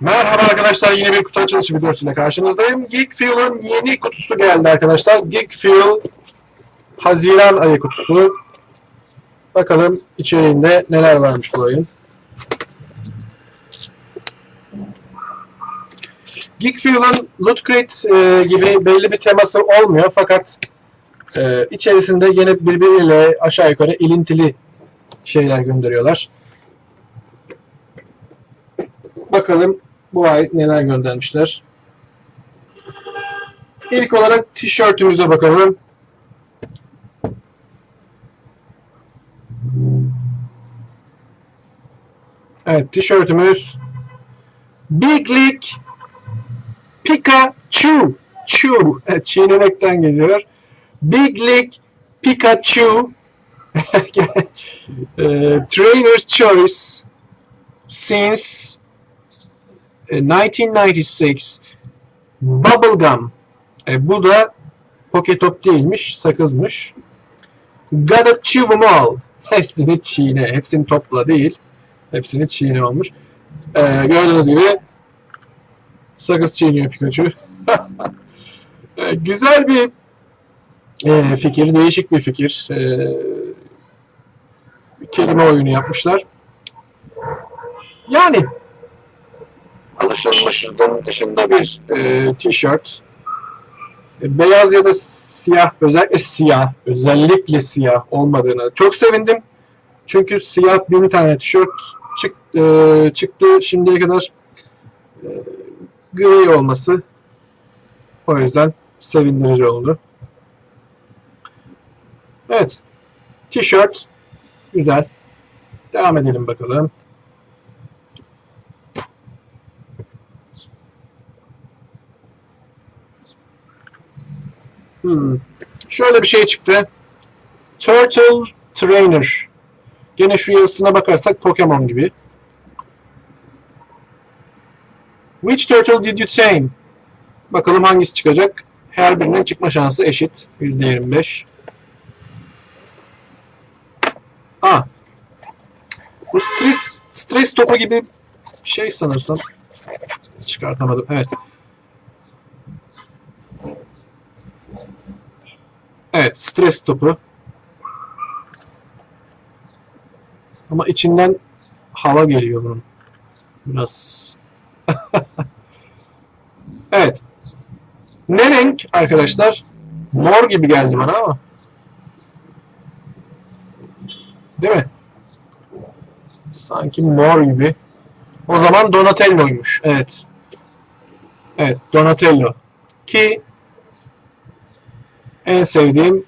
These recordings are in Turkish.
Merhaba arkadaşlar yine bir kutu açılışı videosuyla karşınızdayım. Geek Fuel'ın yeni kutusu geldi arkadaşlar. Geek Fuel Haziran ayı kutusu. Bakalım içeriğinde neler varmış bu ayın. Geek Fuel'ın Loot Crate e, gibi belli bir teması olmuyor fakat e, içerisinde yine birbiriyle aşağı yukarı ilintili şeyler gönderiyorlar. Bakalım bu ay neler göndermişler. İlk olarak tişörtümüze bakalım. Evet tişörtümüz Big League Pikachu Chu evet, çiğnemekten geliyor. Big League Pikachu e, Trainer's Choice since 1996 Bubblegum. E, bu da Poketop değilmiş, sakızmış. Gotta chew 'em all. Hepsini çiğne. Hepsini topla değil. Hepsini çiğne olmuş. E, gördüğünüz gibi sakız çiğniyor Pikachu. E, güzel bir e, fikir, değişik bir fikir. E, kelime oyunu yapmışlar. Yani alışılmışın dışında bir e, tişört. E, beyaz ya da siyah, özellikle siyah, özellikle siyah olmadığını çok sevindim. Çünkü siyah bin tane tişört çık, e, çıktı şimdiye kadar. E, gri olması o yüzden sevindirici oldu. Evet. Tişört güzel. Devam edelim bakalım. Hmm. Şöyle bir şey çıktı. Turtle Trainer. Gene şu yazısına bakarsak Pokemon gibi. Which turtle did you tame? Bakalım hangisi çıkacak. Her birinin çıkma şansı eşit. %25. Aa. Bu stres, stres topu gibi şey sanırsam. Çıkartamadım. Evet. Evet, stres topu. Ama içinden hava geliyor bunun. Biraz. evet. Ne renk arkadaşlar? Mor gibi geldi bana ama. Değil mi? Sanki mor gibi. O zaman Donatello'ymuş. Evet. Evet, Donatello. Ki en sevdiğim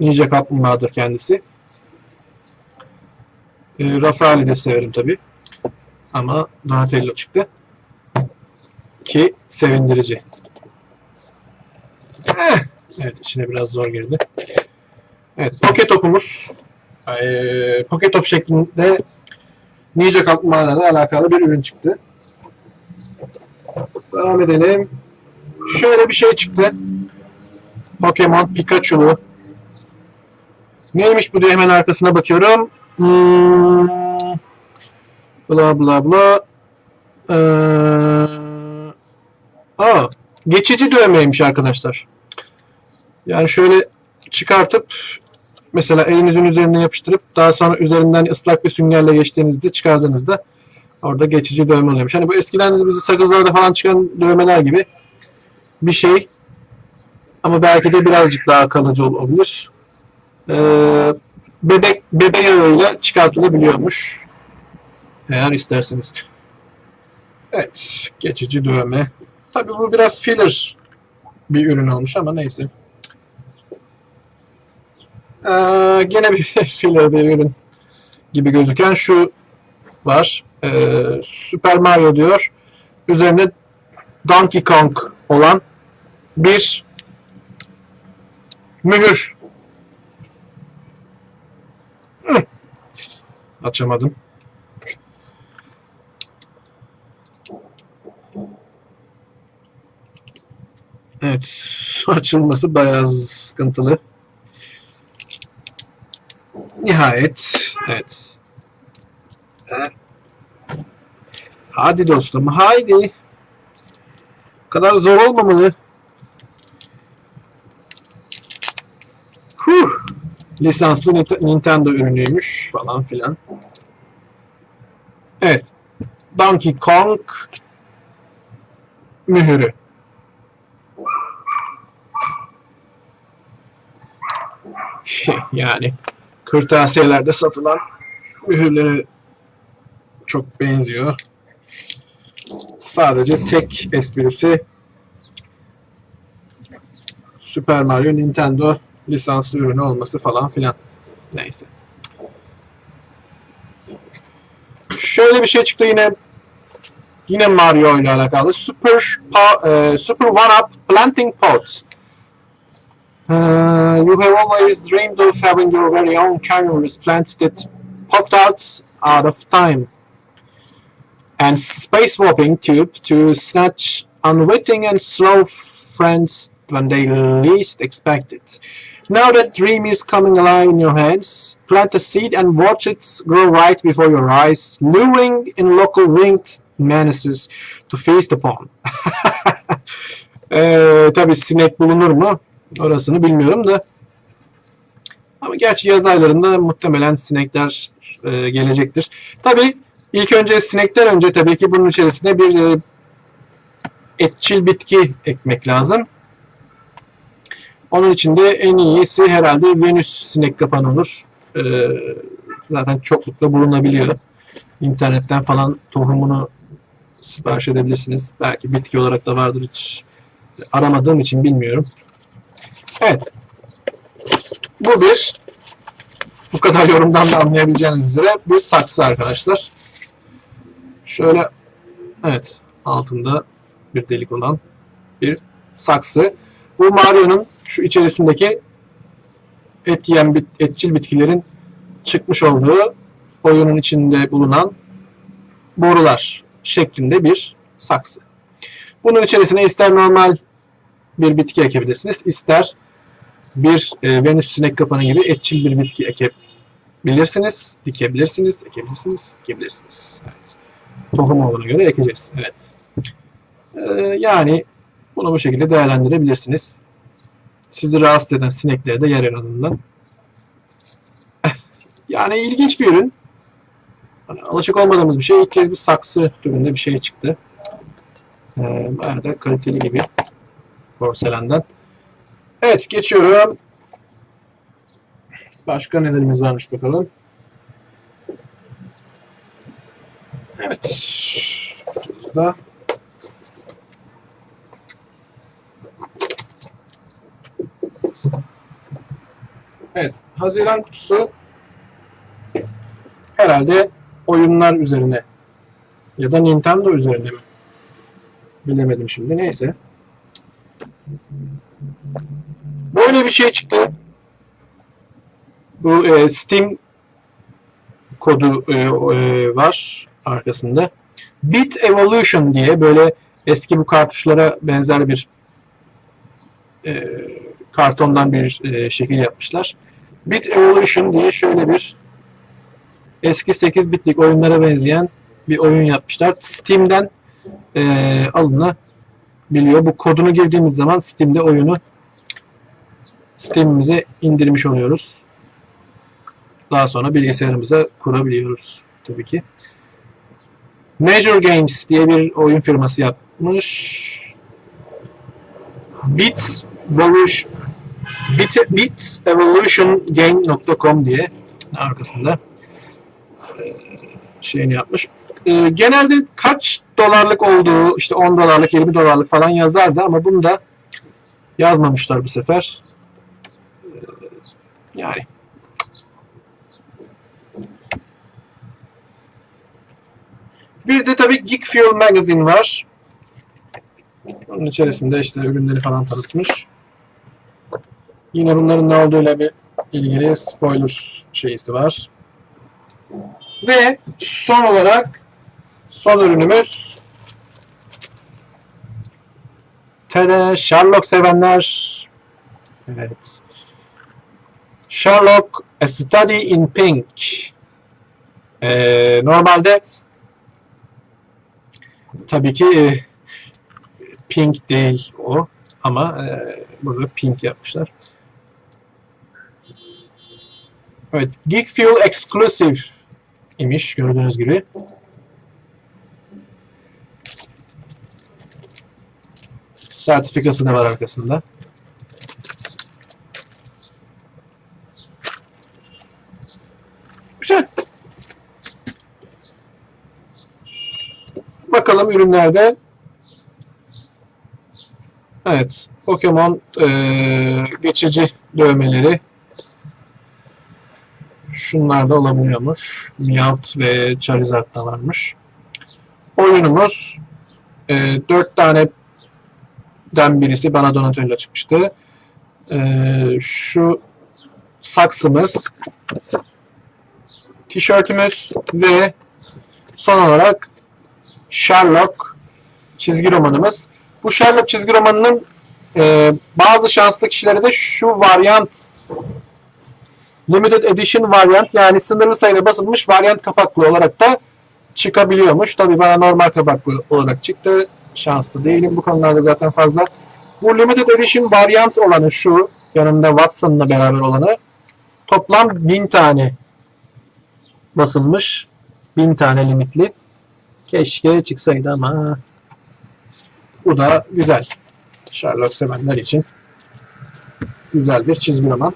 Ninja Kaplumbağa'dır kendisi. E, Rafael'i de severim tabi. Ama Donatello çıktı. Ki sevindirici. Eh, Evet içine biraz zor girdi. Evet Pocket Top'umuz e, Pocket Top şeklinde Ninja Kaplumbağa'larla alakalı bir ürün çıktı. Devam edelim. Şöyle bir şey çıktı. Pokemon Pikachu'lu. Neymiş bu diye hemen arkasına bakıyorum. Hmm, bla bla bla. Ee, aa, geçici dövmeymiş arkadaşlar. Yani şöyle çıkartıp mesela elinizin üzerine yapıştırıp daha sonra üzerinden ıslak bir süngerle geçtiğinizde çıkardığınızda orada geçici dövme oluyormuş. Hani bu eskiden bizi sakızlarda falan çıkan dövmeler gibi bir şey. Ama belki de birazcık daha kalıcı olabilir. Ee, bebek bebe yağıyla çıkartılabiliyormuş. Eğer isterseniz. Evet. Geçici dövme. Tabii bu biraz filler bir ürün olmuş ama neyse. Ee, gene bir filler bir ürün gibi gözüken şu var. Ee, Super Mario diyor. Üzerinde Donkey Kong olan bir mühür. Açamadım. Evet. Açılması bayağı sıkıntılı. Nihayet. Evet. Hadi dostum haydi. Bu kadar zor olmamalı. Lisanslı Nintendo ürünüymüş falan filan. Evet. Donkey Kong mühürü. yani kırtasiyelerde satılan mühürlere çok benziyor. Sadece tek esprisi Super Mario Nintendo lisanslı ürünü olması falan filan. Neyse. Şöyle bir şey çıktı yine yine Mario ile alakalı. Super e, Super One Up Planting Pot. Uh, you have always dreamed of having your very own carnivorous plants that popped out out of time and space warping tube to snatch unwitting and slow friends when they least expect it. Now that dream is coming alive in your hands, plant a seed and watch it grow right before your eyes, luring in local winged menaces to feast upon. Ee, tabii sinek bulunur mu? Orasını bilmiyorum da. Ama gerçi yaz aylarında muhtemelen sinekler e, gelecektir. Tabii ilk önce sinekler önce tabii ki bunun içerisine bir e, etçil bitki ekmek lazım. Onun için de en iyisi herhalde Venüs sinek kapanı olur. Ee, zaten çoklukla bulunabiliyor. İnternetten falan tohumunu sipariş edebilirsiniz. Belki bitki olarak da vardır hiç aramadığım için bilmiyorum. Evet. Bu bir bu kadar yorumdan da anlayabileceğiniz üzere bir saksı arkadaşlar. Şöyle evet altında bir delik olan bir saksı. Bu Mario'nun şu içerisindeki et yiyen bit, etçil bitkilerin çıkmış olduğu oyunun içinde bulunan borular şeklinde bir saksı. Bunun içerisine ister normal bir bitki ekebilirsiniz, ister bir e, Venüs sinek kapanı gibi etçil bir bitki ekebilirsiniz, dikebilirsiniz, ekebilirsiniz, dikebilirsiniz. Evet. Tohum olduğuna göre ekeceğiz. Evet. Ee, yani bunu bu şekilde değerlendirebilirsiniz. Sizi rahatsız eden sinekleri de yer en azından. Yani ilginç bir ürün. Hani alışık olmadığımız bir şey. İlk kez bir saksı türünde bir şey çıktı. Ee, bayağı kaliteli gibi porselenden. Evet geçiyorum. Başka nelerimiz varmış bakalım. Evet. Burada Evet. Haziran kutusu herhalde oyunlar üzerine ya da Nintendo üzerine mi? Bilemedim şimdi. Neyse. Böyle bir şey çıktı. Bu e, Steam kodu e, e, var arkasında. Bit Evolution diye böyle eski bu kartuşlara benzer bir e, kartondan bir e, şekil yapmışlar. Bit Evolution diye şöyle bir eski 8 bitlik oyunlara benzeyen bir oyun yapmışlar. Steam'den e, alınabiliyor. Bu kodunu girdiğimiz zaman Steam'de oyunu Steam'imize indirmiş oluyoruz. Daha sonra bilgisayarımıza kurabiliyoruz tabii ki. Major Games diye bir oyun firması yapmış. Bits Evolution Bit, bitsevolutiongame.com diye arkasında e, şeyini yapmış. E, genelde kaç dolarlık olduğu işte 10 dolarlık 20 dolarlık falan yazardı ama bunu da yazmamışlar bu sefer. E, yani Bir de tabii Geek Fuel Magazine var. Onun içerisinde işte ürünleri falan tanıtmış. Yine bunların ne olduğuyla bir ilgili spoiler şeysi var. Ve son olarak son ürünümüz Tada Sherlock sevenler Evet. Sherlock A Study in Pink. Ee, normalde Tabii ki e, pink değil o ama e, burada pink yapmışlar. Evet, Geek Fuel Exclusive imiş gördüğünüz gibi. Sertifikası da var arkasında. Güzel. Bakalım ürünlerde. Evet. Pokemon eee, geçici dövmeleri. Şunlar da olabiliyormuş. Meowth ve Charizard da varmış. Oyunumuz eee 4 tane den birisi bana Donatello çıkmıştı. Eee, şu saksımız tişörtümüz ve son olarak Sherlock çizgi romanımız. Bu Sherlock çizgi romanının e, bazı şanslı kişilere de şu varyant Limited Edition varyant yani sınırlı sayıda basılmış varyant kapaklı olarak da çıkabiliyormuş. Tabii bana normal kapaklı olarak çıktı. Şanslı değilim bu konularda zaten fazla. Bu Limited Edition varyant olanı şu yanında Watson'la beraber olanı toplam 1000 tane basılmış. 1000 tane limitli. Keşke çıksaydı ama bu da güzel. Sherlock sevenler için güzel bir çizgi roman.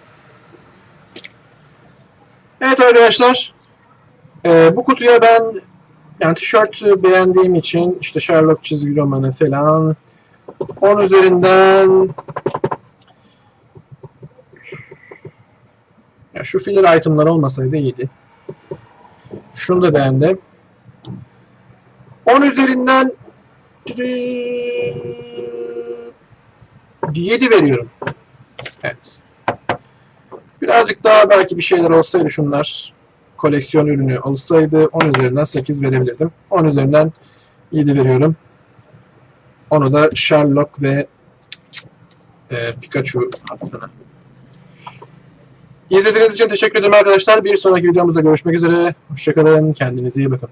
Evet arkadaşlar. Ee, bu kutuya ben yani tişört beğendiğim için işte Sherlock çizgi romanı falan 10 üzerinden ya şu filler itemlar olmasaydı iyiydi. Şunu da beğendim. 10 üzerinden 7 veriyorum. Evet. Birazcık daha belki bir şeyler olsaydı şunlar koleksiyon ürünü olsaydı 10 üzerinden 8 verebilirdim. 10 üzerinden 7 veriyorum. Onu da Sherlock ve e, Pikachu hattına. İzlediğiniz için teşekkür ederim arkadaşlar. Bir sonraki videomuzda görüşmek üzere. Hoşçakalın. Kendinize iyi bakın.